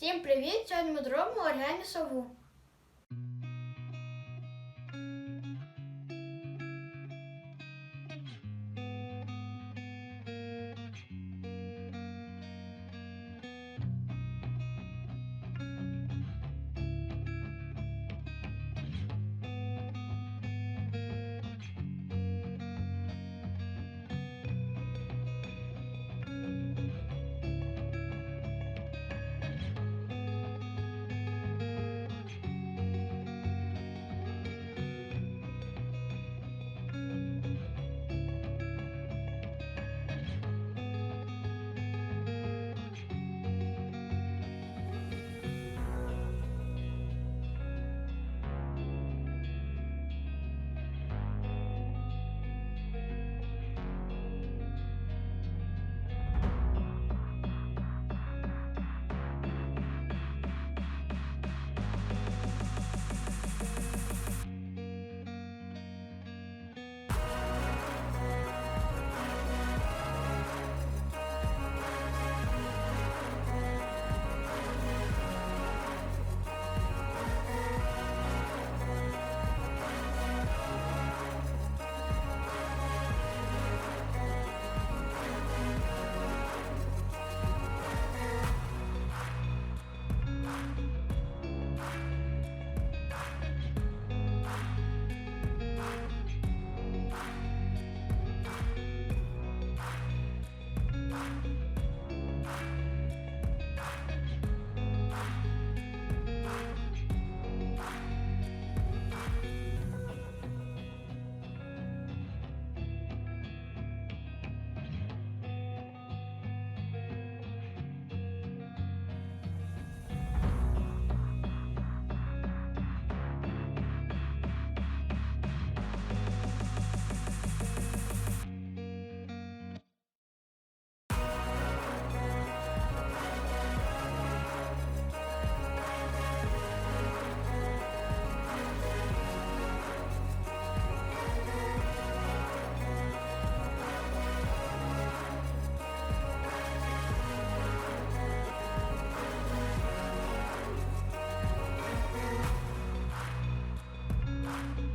Всім привіт! Сьогодні ми зробимо оригамі сову. Bye.